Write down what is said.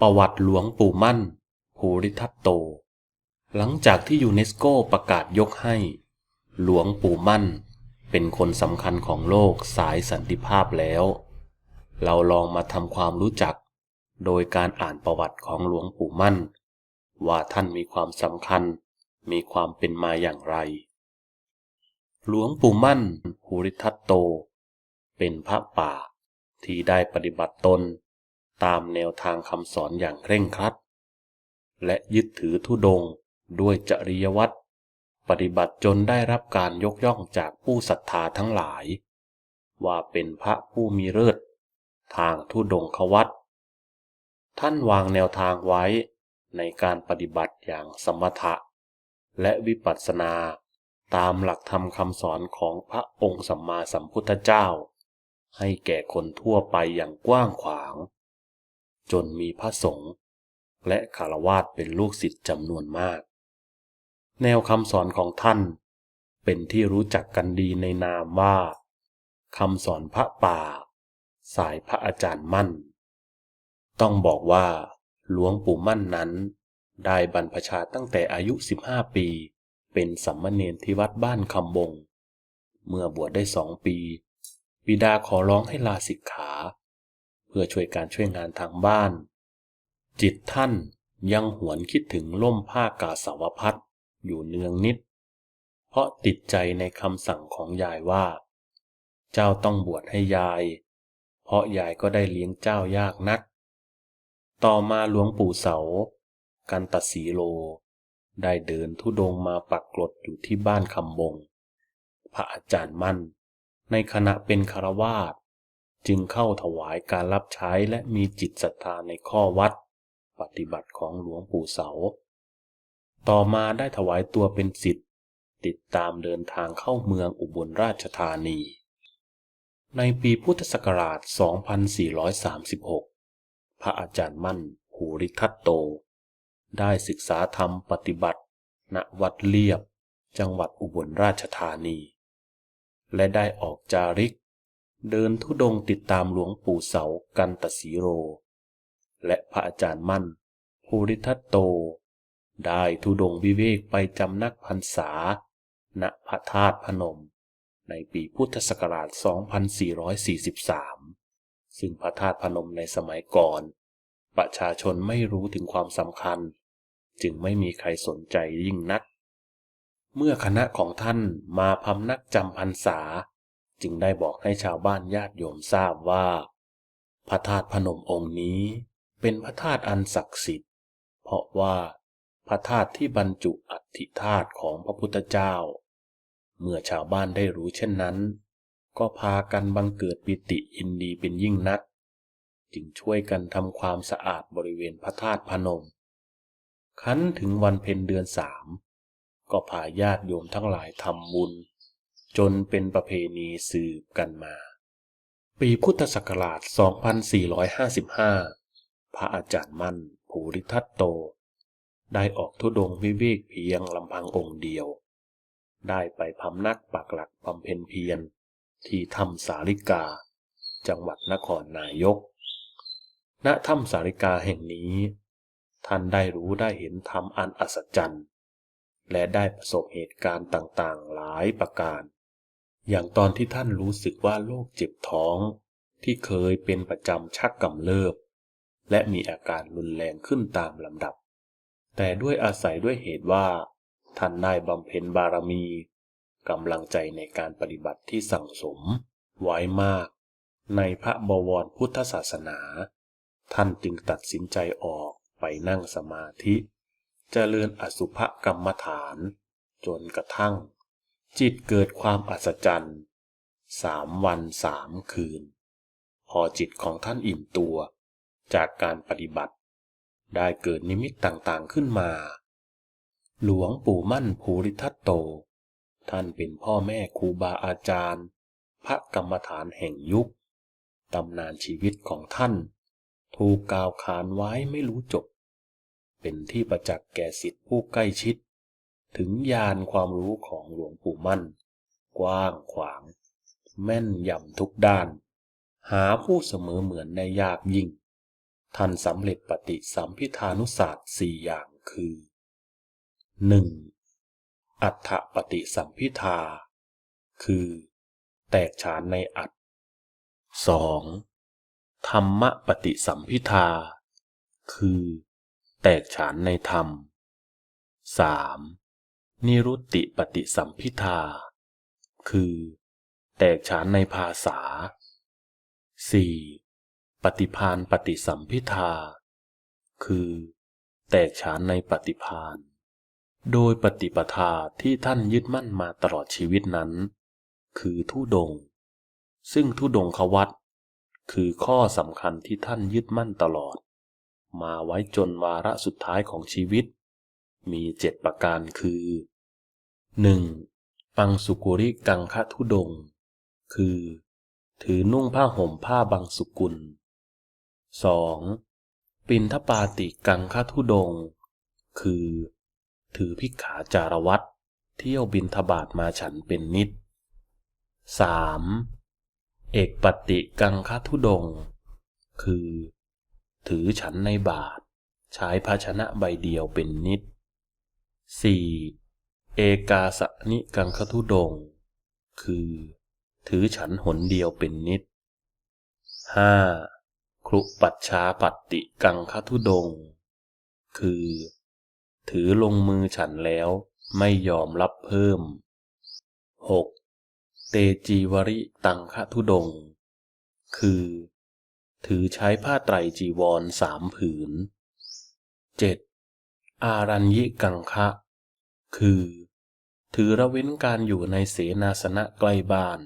ประวัติหลวงปู่มั่น ภูริทัตโต หลังจากที่ยูเนสโกประกาศยกให้ หลวงปู่มั่น เป็นคนสำคัญของโลกสายสันติภาพแล้ว เราลองมาทำความรู้จัก โดยการอ่านประวัติของหลวงปู่มั่น ว่าท่านมีความสำคัญ มีความเป็นมาอย่างไร หลวงปู่มั่นภูริทัตโต เป็นพระป่าที่ได้ปฏิบัติตน ตามแนวทางคำสอนอย่างเคร่งครัด และยึดถือธุดงด้วยจริยวัตรปฏิบัติจนได้รับการยกย่องจากผู้ศรัทธาทั้งหลาย ว่าเป็นพระผู้มีเลิศทางธุดงควัตท่านวางแนวทางไว้ในการปฏิบัติอย่างสมถะ และวิปัสสนาตามหลักธรรมคำสอนของพระองค์สัมมาสัมพุทธเจ้า ให้แก่คนทั่วไปอย่างกว้างขวาง จนมีพระสงฆ์และคารวาสเป็นลูกศิษย์จำนวนมาก แนวคำสอนของท่าน เป็นที่รู้จักกันดีในนามว่าคำสอนพระป่า สายพระอาจารย์มั่น ต้องบอกว่าหลวงปู่มั่นนั้น ได้บรรพชาตั้งแต่อายุ 15 ปี เป็นสัมมเนรที่วัดบ้านคำบง เมื่อบวชได้สองปี บิดาขอร้องให้ลาสิกขา เพื่อช่วยการช่วยงานทางบ้าน จิตท่านยังหวนคิดถึงล่มผ้ากาสาวพัดอยู่เนืองนิด เพราะติดใจในคำสั่งของยายว่า เจ้าต้องบวชให้ยาย เพราะยายก็ได้เลี้ยงเจ้ายากนัก ต่อมาหลวงปู่เสา กันตสีโล ได้เดินทุดงมาปักกลดอยู่ที่บ้านคำบง พระอาจารย์มั่น ในขณะเป็นคารวาส จึงเข้าถวายการรับใช้และมีจิตศรัทธาในข้อวัด ปฏิบัติของหลวงปู่เสา ต่อมาได้ถวายตัวเป็นศิษย์ติดตามเดินทางเข้าเมืองอุบลราชธานี ในปีพุทธศักราช 2436 พระอาจารย์มั่นภูริทัตโต ได้ศึกษาธรรมปฏิบัติ ณวัดเลียบ จังหวัดอุบลราชธานี และได้ออกจาริก เดินทุดงติดตามหลวงปู่เสากันตสีโร และพระอาจารย์มั่นภูริทัตโต ได้ทุดงวิเวกไปจำนักพรรษา ณพระธาตุพนม ในปีพุทธศักราช 2443 ซึ่งพระธาตุพนมในสมัยก่อน ประชาชนไม่รู้ถึงความสำคัญ จึงไม่มีใครสนใจยิ่งนัก เมื่อคณะของท่านมาพำนักจำพรรษา จึงได้บอกให้ชาวบ้านญาติโยมทราบว่า พระธาตุพนมองค์นี้เป็นพระธาตุอันศักดิ์สิทธิ์ เพราะว่าพระธาตุที่บรรจุอัฐิธาตุของพระพุทธเจ้า เมื่อชาวบ้านได้รู้เช่นนั้น ก็พากันบังเกิดปิติยินดีเป็นยิ่งนัก จึงช่วยกันทำความสะอาดบริเวณพระธาตุพนม คั้นถึงวันเพ็ญเดือนสามก็พาญาติโยมทั้งหลายทำบุญ จนเป็นประเพณีสืบกันมา ปีพุทธศักราช 2455 พระอาจารย์มั่น ภูริทัตโต ได้ออกทุดงค์วิเวกเพียงลำพังองค์เดียว ได้ไปพำนักปักหลักบำเพ็ญเพียรที่ถ้ำสาริกา จังหวัดนครนายก ณ ถ้ำสาริกาแห่งนี้ ท่านได้รู้ได้เห็นธรรมอันอัศจรรย์และได้ประสบเหตุการณ์ต่างๆ หลายประการ อย่างตอนที่ท่านรู้สึกว่าโรคเจ็บท้องที่เคยเป็นประจำชักกำเริบ และมีอาการรุนแรงขึ้นตามลำดับ แต่ด้วยอาศัยด้วยเหตุว่า ท่านได้บำเพ็ญบารมีกำลังใจในการปฏิบัติที่สั่งสม ไว้มาก ในพระบวรพุทธศาสนา ท่านจึงตัดสินใจออกไปนั่งสมาธิจเจริญอสุภกรรมฐาน จนกระทั่ง จิตเกิดความอัศจรรย์สามวันสามคืน พอจิตของท่านอิ่มตัว จากการปฏิบัติ ได้เกิดนิมิตต่างๆขึ้นมา หลวงปู่มั่นภูริทัตโต ท่านเป็นพ่อแม่ครูบาอาจารย์ พระกรรมฐานแห่งยุคตำนานชีวิตของท่าน ถูกกล่าวขานไว้ไม่รู้จบ เป็นที่ประจักษ์แก่สิทธิผู้ใกล้ชิด ถึงญาณความรู้ของหลวงปู่มั่น กว้างขวาง แม่นยำทุกด้าน หาผู้เสมอเหมือนในยากยิ่ง ท่านสำเร็จปฏิสัมพิธานุศาสตร์สี่อย่างคือหนึ่งอัฏฐปฏิสัมพิธา คือ แตกฉานในอัตสองธรรมปฏิสัมพิธา คือ แตกฉานในธรรมสาม นิรุตติปฏิสัมพิธาคือ แตกฉานในภาษาสี่ปฏิพานปฏิสัมพิธาคือ แตกฉานในปฏิพาน โดยปฏิปทาที่ท่านยึดมั่นมาตลอดชีวิตนั้น คือทุดง ซึ่งทุดงควัตคือข้อสำคัญที่ท่านยึดมั่นตลอด มาไว้จนวาระสุดท้ายของชีวิต มีเจ็ดประการคือ 1. ปังสุกุริกังคะทุดง คือ ถือนุ่งผ้าห่มผ้าบางสุกุล 2. ปินทปาติกังคะทุดง คือ ถือพิกขาจารวัตเที่ยวบินทบาทมาฉันเป็นนิด 3. เอกปฏิกังคะทุดง คือ ถือฉันในบาท ใช้ภาชนะใบเดียวเป็นนิด 4. เอกาสนิกังคทุดง คือ ถือฉันหนเดียวเป็นนิด 5. ครุปัชชาปัตติกังคทุดง คือ ถือลงมือฉันแล้วไม่ยอมรับเพิ่ม 6. เตจีวริตังคทุดงค์คือ ถือใช้ผ้าไตรจีวรสามผืน 7. อารัญญิกังคะ คือ ถือระเว้นการอยู่ในเสนาสนะใกล้บ้าน